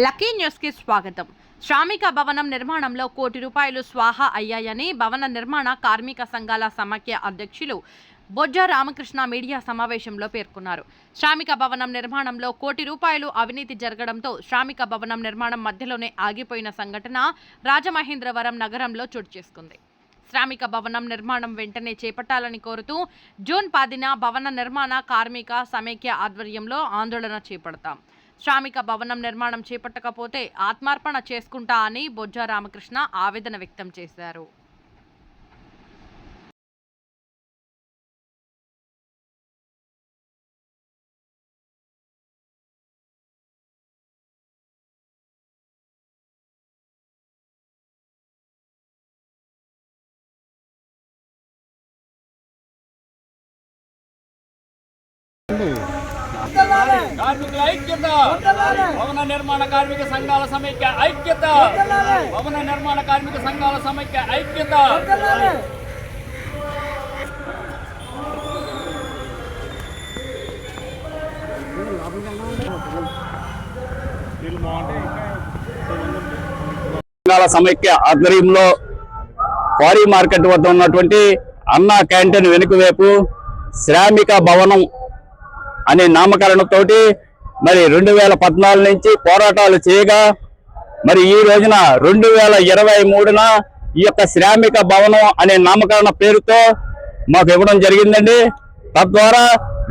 Lucky న్యూస్కి స్వాగతం. శ్రామిక భవనం నిర్మాణంలో కోటి రూపాయలు స్వాహా అయ్యాయని భవన నిర్మాణ కార్మిక సంఘాల సమాఖ్య అధ్యక్షులు బొజ్జ రామకృష్ణ మీడియా సమావేశంలో పేర్కొన్నారు. శ్రామిక భవనం నిర్మాణంలో కోటి రూపాయలు అవినీతి జరగడంతో శ్రామిక భవనం నిర్మాణం మధ్యలోనే ఆగిపోయిన సంఘటన రాజమహేంద్రవరం నగరంలో చోటు చేసుకుంది. శ్రామిక భవనం నిర్మాణం వెంటనే చేపట్టాలని కోరుతూ జూన్ పదిన భవన నిర్మాణ కార్మిక సమైక్య ఆధ్వర్యంలో ఆందోళన చేపడతాం. శ్రామిక భవనం నిర్మాణం చేపట్టకపోతే ఆత్మార్పణ చేసుకుంటా అని బొజ్జా రామకృష్ణ ఆవేదన వ్యక్తం చేశారు. కార్మికుల ఐక్యత. భవన నిర్మాణ కార్మిక సంఘాల సమైక్య ఐక్యత. భవన నిర్మాణ కార్మిక సంఘాల సమైక్య ఐక్యత. సంఘాల సమైక్య ఆధ్వర్యంలో క్వారీ మార్కెట్ వద్ద ఉన్నటువంటి అన్నా క్యాంటీన్ వెనుక వైపు శ్రామిక భవనం అనే నామకరణతోటి మరి రెండు వేల పద్నాలుగు నుంచి పోరాటాలు చేయగా మరి ఈ రోజున రెండు వేల ఇరవై మూడున ఈ యొక్క శ్రామిక భవనం అనే నామకరణ పేరుతో మాకు ఇవ్వడం జరిగిందండి. తద్వారా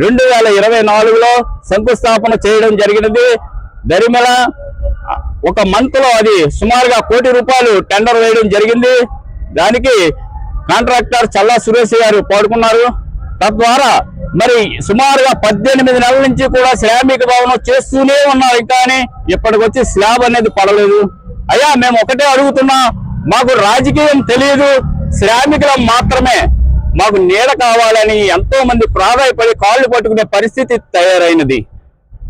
రెండు వేల ఇరవై నాలుగులో శంకుస్థాపన చేయడం జరిగినది. దరిమల ఒక మంత్లో అది సుమారుగా కోటి రూపాయలు టెండర్ వేయడం జరిగింది. దానికి కాంట్రాక్టర్ చల్లా సురేష్ గారు పాడుకున్నారు తద్వారా మరి సుమారుగా పద్దెనిమిది నెలల నుంచి కూడా శ్రామిక భవనం చేస్తూనే ఉన్నారు. ఇంకా అని ఇప్పటికొచ్చి స్లాబ్ అనేది పడలేదు. అయ్యా మేము ఒకటే అడుగుతున్నా మాకు రాజకీయం తెలియదు శ్రామికులం మాత్రమే. మాకు నీడ కావాలని ఎంతో మంది ప్రాధాయపడి కాళ్ళు పట్టుకునే పరిస్థితి తయారైనది.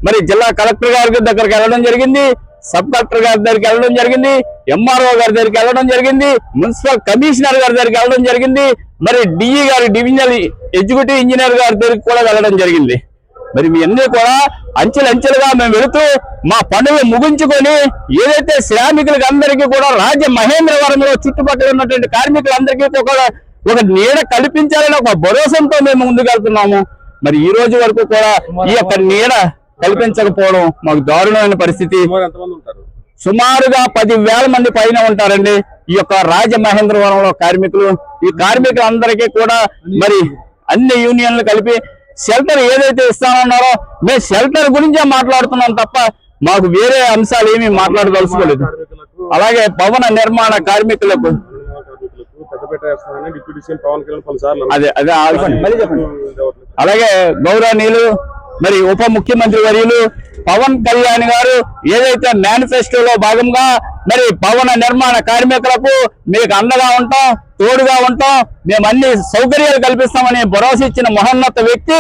మరి జిల్లా కలెక్టర్ గారి దగ్గరికి వెళ్ళడం జరిగింది. సబ్ కలెక్టర్ గారి దగ్గరికి వెళ్ళడం జరిగింది ఎంఆర్ఓ గారి దగ్గరికి వెళ్ళడం జరిగింది మున్సిపల్ కమిషనర్ గారి దగ్గరికి వెళ్ళడం జరిగింది మరి డిఈ గారి డివిజనల్ ఎగ్జిక్యూటివ్ ఇంజనీర్ గారి దగ్గరికి కూడా వెళ్ళడం జరిగింది. మరి మీ అన్ని కూడా అంచెలంచెలుగా మేము వెళుతూ మా పనులు ముగించుకొని ఏదైతే శ్రామికులకి అందరికీ కూడా రాజ్య మహేంద్రవరంలో చుట్టుపక్కల ఉన్నటువంటి కార్మికులందరికీ కూడా ఒక నీడ కల్పించాలని ఒక భరోసాతో మేము ముందుకెళ్తున్నాము. మరి ఈ రోజు వరకు కూడా ఈ యొక్క నీడ కల్పించకపోవడం మాకు దారుణమైన పరిస్థితి. సుమారుగా పది వేల మంది పైన ఉంటారండి ఈ యొక్క రాజమహేంద్రవరంలో కార్మికులు. ఈ కార్మికులందరికీ కూడా మరి అన్ని యూనియన్లు కలిపి షెల్టర్ ఏదైతే ఇస్తానన్నారో మేము షెల్టర్ గురించే మాట్లాడుతున్నాం తప్ప మాకు వేరే అంశాలు ఏమీ మాట్లాడదలుచుకోలేదు. అలాగే భవన నిర్మాణ కార్మికులకు. అదే అదే అలాగే గౌరవనీయులు మరి ఉప ముఖ్యమంత్రి వర్యులు పవన్ కళ్యాణ్ గారు ఏదైతే మేనిఫెస్టోలో భాగంగా మరి భవన నిర్మాణ కార్మికులకు మీకు అండగా ఉంటాం తోడుగా ఉంటాం మేము అన్ని సౌకర్యాలు కల్పిస్తామని భరోసా ఇచ్చిన మహోన్నత వ్యక్తి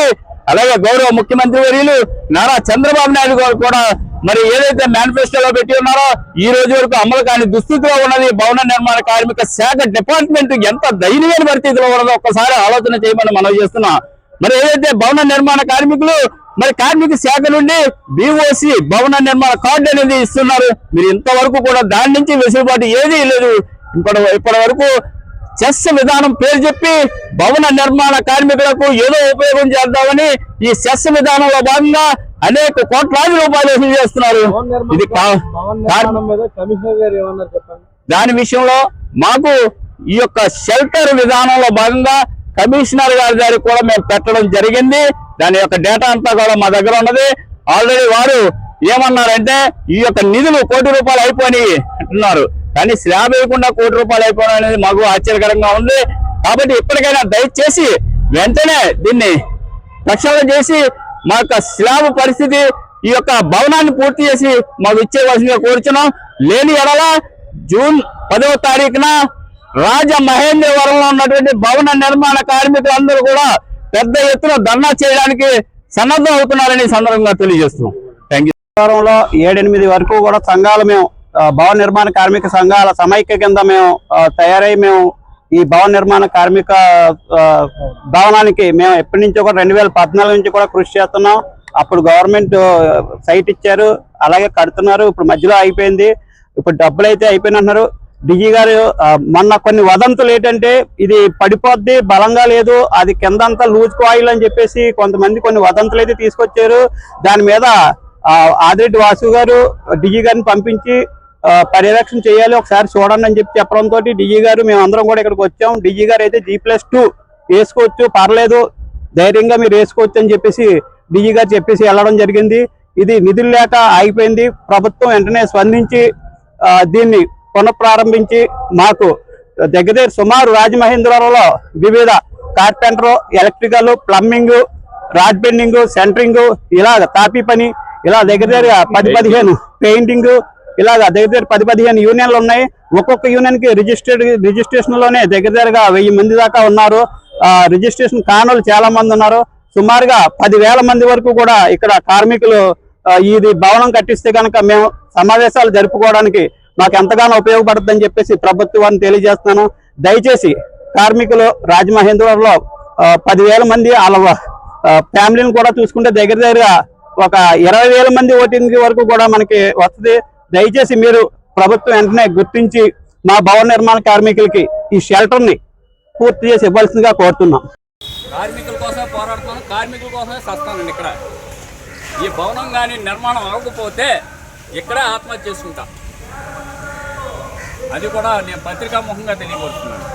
అలాగే గౌరవ ముఖ్యమంత్రి వర్యులు నారా చంద్రబాబు నాయుడు గారు కూడా మరి ఏదైతే మేనిఫెస్టోలో పెట్టి ఉన్నారో ఈ రోజు వరకు అమలు కాని దుస్థితిలో ఉన్నది. భవన నిర్మాణ కార్మిక శాఖ డిపార్ట్మెంట్ ఎంత దయనీయమైన పరిస్థితిలో ఉన్నదో ఒక్కసారి ఆలోచన చేయమని మనం చేస్తున్నాం. మరి ఏదైతే భవన నిర్మాణ కార్మికులు మరి కార్మిక శాఖ నుండి బిఓసి భవన నిర్మాణ కార్డు అనేది ఇస్తున్నారు. మీరు ఇంతవరకు కూడా దాని నుంచి వెసులుబాటు ఏదీ లేదు. ఇప్పటి ఇప్పటి వరకు చెస్ విధానం పేరు చెప్పి భవన నిర్మాణ కార్మికులకు ఏదో ఉపయోగం చేద్దామని ఈ సెస్ విధానంలో భాగంగా అనేక కోట్లాది రూపాయలు వసూలు చేస్తున్నారు. ఇది దాని విషయంలో మాకు ఈ యొక్క షెల్టర్ విధానంలో భాగంగా కమిషనర్ గారి దగ్గర కూడా మేము పెట్టడం జరిగింది. దాని యొక్క డేటా అంతా కూడా మా దగ్గర ఉన్నది. ఆల్రెడీ వారు ఏమన్నారంటే ఈ యొక్క నిధులు కోటి రూపాయలు అయిపోయినాయి అంటున్నారు. కానీ స్లాబ్ వేయకుండా కోటి రూపాయలు అయిపోవడం అనేది మాకు ఆశ్చర్యకరంగా ఉంది. కాబట్టి ఇప్పటికైనా దయచేసి వెంటనే దీన్ని ప్రక్షాళన చేసి మా యొక్క స్లాబ్ పరిస్థితి ఈ యొక్క భవనాన్ని పూర్తి చేసి మాకు ఇచ్చేవలసిందిగా కోరుచున్నాం. లేని ఎడల జూన్ పదవ తారీఖున రాజ మహేంద్రవరంలో ఉన్నటువంటి భవన నిర్మాణ కార్మికులందరూ కూడా పెద్ద ఎత్తున ధర్నా చేయడానికి సన్నద్ధం అవుతున్నారని సందర్భంగా తెలియజేస్తున్నాం. థ్యాంక్ యూ ఏడెనిమిది వరకు కూడా సంఘాలు మేము భవన నిర్మాణ కార్మిక సంఘాల సమైక్య కింద మేము తయారై మేము ఈ భవన నిర్మాణ కార్మిక భవనానికి మేము ఎప్పటి నుంచో కూడా రెండు వేల పద్నాలుగు నుంచి కూడా కృషి చేస్తున్నాం. అప్పుడు గవర్నమెంట్ సైట్ ఇచ్చారు. అలాగే కడుతున్నారు. ఇప్పుడు మధ్యలో అయిపోయింది. ఇప్పుడు డబ్బులు అయితే అయిపోయినంటున్నారు డిజీ గారు మొన్న కొన్ని వదంతులు ఏంటంటే ఇది పడిపోద్ది బలంగా లేదు అది కింద అంతా లూజ్ కాయిల్ అని చెప్పేసి కొంతమంది కొన్ని వదంతులు అయితే తీసుకొచ్చారు. దాని మీద ఆదిరెడ్డి వాసు గారు డిజీ గారిని పంపించి పర్యవేక్షణ చేయాలి ఒకసారి చూడండి అని చెప్పి చెప్పడంతో డిజీ గారు మేమందరం కూడా ఇక్కడికి వచ్చాం. డిజీ గారు అయితే జీ ప్లస్ టూ వేసుకోవచ్చు పర్లేదు ధైర్యంగా మీరు వేసుకోవచ్చు అని చెప్పేసి డిజీ గారు చెప్పేసి వెళ్ళడం జరిగింది. ఇది నిధులు లేక ఆగిపోయింది. ప్రభుత్వం వెంటనే స్పందించి దీన్ని పునఃప్రారంభించి మాకు దగ్గర దగ్గర సుమారు రాజమహేంద్రవరంలో వివిధ carpenter electrical plumbing rod bending centering ఇలాగ తాపీ పని ఇలా దగ్గర దగ్గర పది పదిహేను పెయింటింగ్ ఇలాగ దగ్గర దగ్గర పది పదిహేను యూనియన్లు ఉన్నాయి. ఒక్కొక్క యూనియన్కి రిజిస్టర్డ్ రిజిస్ట్రేషన్లోనే దగ్గర దగ్గరగా వెయ్యి మంది దాకా ఉన్నారు. రిజిస్ట్రేషన్ కానోళ్ళు చాలా మంది ఉన్నారు. సుమారుగా పదివేల మంది వరకు కూడా ఇక్కడ కార్మికులు ఇది భవనం కట్టిస్తే కనుక మేము సమావేశాలు జరుపుకోవడానికి మాకు ఎంతగానో ఉపయోగపడుతుందని చెప్పేసి ప్రభుత్వాన్ని తెలియజేస్తున్నాను. దయచేసి కార్మికులు రాజమహేంద్రవరంలో పదివేల మంది వాళ్ళ ఫ్యామిలీని కూడా చూసుకుంటే దగ్గర దగ్గర ఒక ఇరవై వేల మంది ఓటింగ్ వరకు కూడా మనకి వస్తుంది. దయచేసి మీరు ప్రభుత్వం వెంటనే గుర్తించి మా భవన నిర్మాణ కార్మికులకి ఈ షెల్టర్ని పూర్తి చేసి ఇవ్వాల్సిందిగా కోరుతున్నాం. కార్మికుల కోసం పోరాడుతున్నాను కార్మికుల కోసమే సస్తానండి ఇక్కడ. ఈ భవనం కానీ నిర్మాణం అవ్వకపోతే ఇక్కడ ఆత్మహత్య చేసుకుంటా. అది కూడా నేను పత్రికాముఖంగా తెలియపరుస్తున్నాను.